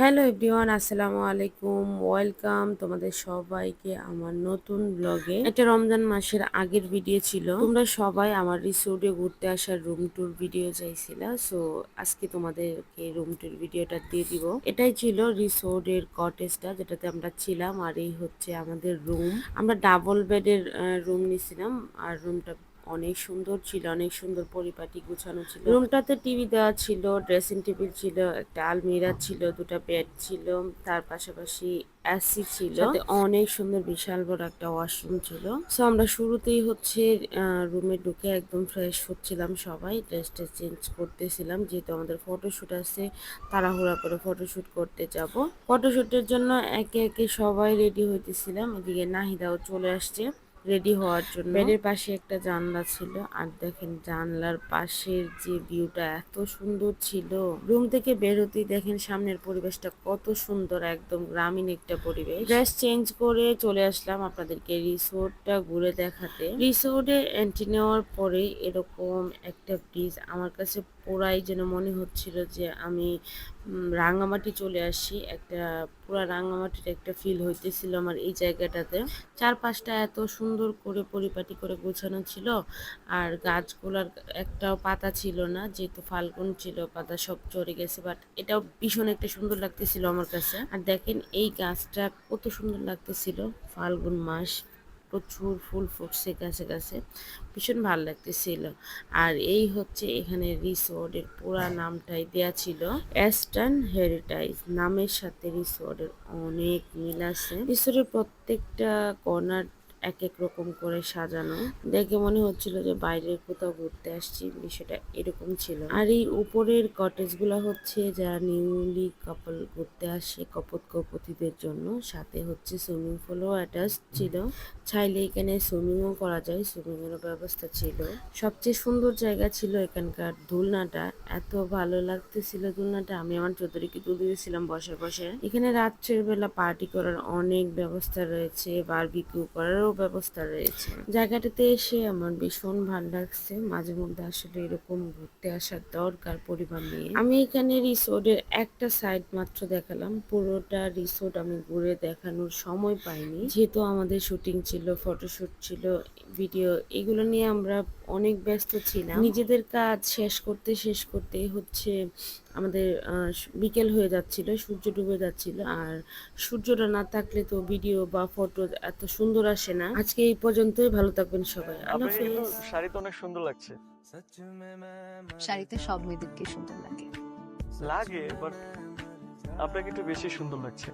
Hello everyone, আসসালামু আলাইকুম। Welcome তোমাদের সবাইকে আমার নতুন ব্লগে। এটা রমজান মাসের আগের ভিডিও ছিল। তোমরা সবাই আমার রিসোর্টে ঘুরতে আসার রুম ট্যুর ভিডিও চাইছিলা সো আজকে তোমাদেরকে রুম ট্যুর ভিডিওটা দিয়ে দিব। এটাই ছিল রিসোর্টের কটেজটা যেটাতে আমরা ছিলাম, আর এই হচ্ছে আমাদের রুম আমরা ডাবল বেডের রুম নিছিলাম, আর রুমটা অনেক সুন্দর ছিল অনেক সুন্দর পরিপাটি গুছানো ছিল। রুমটাতে টিভি দেওয়া ছিল ড্রেসিং টেবিল ছিল একটা আলমিরা ছিল দুটা বেড ছিল তার পাশাপাশি এসি ছিল। অনেক সুন্দর বিশাল বড় একটা ওয়াশরুম ছিল। সো আমরা শুরুতেই হচ্ছে রুমে ঢুকে একদম ফ্রেশ হচ্ছিলাম সবাই ড্রেস ড্রেসটা চেঞ্জ করতেছিলাম যেহেতু আমাদের ফটোশুট আছে তাড়াহুড়া করে ফটোশ্যুট করতে যাব। ফটোশুটের জন্য একে একে সবাই রেডি হইতেছিলাম এদিকে নাহিদাও চলে আসছে। রেডি হওয়ার জন্য। বেডের পাশে একটা জানলা ছিল আর দেখেন জানলার পাশের যে ভিউটা এত সুন্দর ছিল। রুম থেকে বের হতেই দেখেন সামনের পরিবেশটা কত সুন্দর, একদম গ্রামীণ একটা পরিবেশ। ড্রেস চেঞ্জ করে চলে আসলাম আপনাদেরকে রিসোর্টটা ঘুরে দেখাতে। রিসোর্টে এন্ট্রি নেওয়ার পরে এরকম একটা ব্রিজ আমার কাছে পুরাই যেন মনে হচ্ছিল যে আমি রাঙামাটি চলে আসি। একটা পুরা রাঙামাটির একটা ফিল হইতেছিল আমার এই জায়গাটাতে। চারপাশটা এত সুন্দর করে পরিপাটি করে গোছানো ছিল আর গাছগুলার একটাও পাতা ছিল না, যেহেতু ফাল্গুন ছিল, পাতা সব চড়ে গেছে বাট এটাও ভীষণ একটা সুন্দর লাগতেছিল আমার কাছে। আর দেখেন এই গাছটা কত সুন্দর লাগতেছিল, ফাল্গুন মাস। প্রচুর ফুল ফুটছে গাছে গাছে। ভীষণ ভালো লাগতেছিল। আর এই হচ্ছে এখানে রিসোর্টের পুরা নামটাই দেয়া ছিল। অ্যাস্টার্ন হেরিটাইজ নামের সাথে রিসোর্টের অনেক মিল আছে। রিসোর্টের প্রত্যেকটা কর্নার এক এক রকম করে সাজানো। দেখে মনে হচ্ছিল যে বাইরের কোথাও ঘুরতে আসছি, বিষয়টা এরকম ছিল। আর এই উপরের কটেজগুলা হচ্ছে যারা নিউলি কাপল ঘুরতে আসে, কপত কপতিদের জন্য। সাথে হচ্ছে সুইমিং পুলও অ্যাটাচ ছিল। চাইলে এখানে সুইমিংও করা যায় সুইমিং এর ব্যবস্থা ছিল। সবচেয়ে সুন্দর জায়গা ছিল এখানকার দোলনাটা। এত ভালো লাগতেছিল দোলনাটা। আমি আমার চৌধুরীকে তুলে দিয়েছিলাম বসে বসে। এখানে রাত্রের বেলা পার্টি করার অনেক ব্যবস্থা রয়েছে বারবিকিউ করারও ব্যবস্থা রয়েছে। জায়গাটাতে এসে আমার ভীষণ ভালো লাগছে। মাঝে মধ্যে আসলে এরকম ঘুরতে আসার দরকার পরিবার নিয়ে। আমি এখানে রিসোর্টের একটা সাইড মাত্র দেখালাম। পুরোটা রিসোর্ট আমি ঘুরে দেখানোর সময় পাইনি। যেহেতু আমাদের শুটিং ছিল, ফটোশুট ছিল, ভিডিও, এগুলো নিয়ে আমরা অনেক ব্যস্ত ছিলাম। নিজেদের কাজ শেষ করতে শেষ করতে হচ্ছে আমাদের বিকেল হয়ে যাচ্ছিল সূর্য ডুবে যাচ্ছিল আর সূর্যটা না থাকলে তো ভিডিও বা ফটো এত সুন্দর আসে না। আজকে এই পর্যন্তই ভালো থাকবেন সবাই। আল্লাহ অনেক সুন্দর লাগছে। শাড়িতে সব মেয়েদেরকে সুন্দর লাগে। লাগে বাট আপনাকে একটু বেশি সুন্দর লাগছে।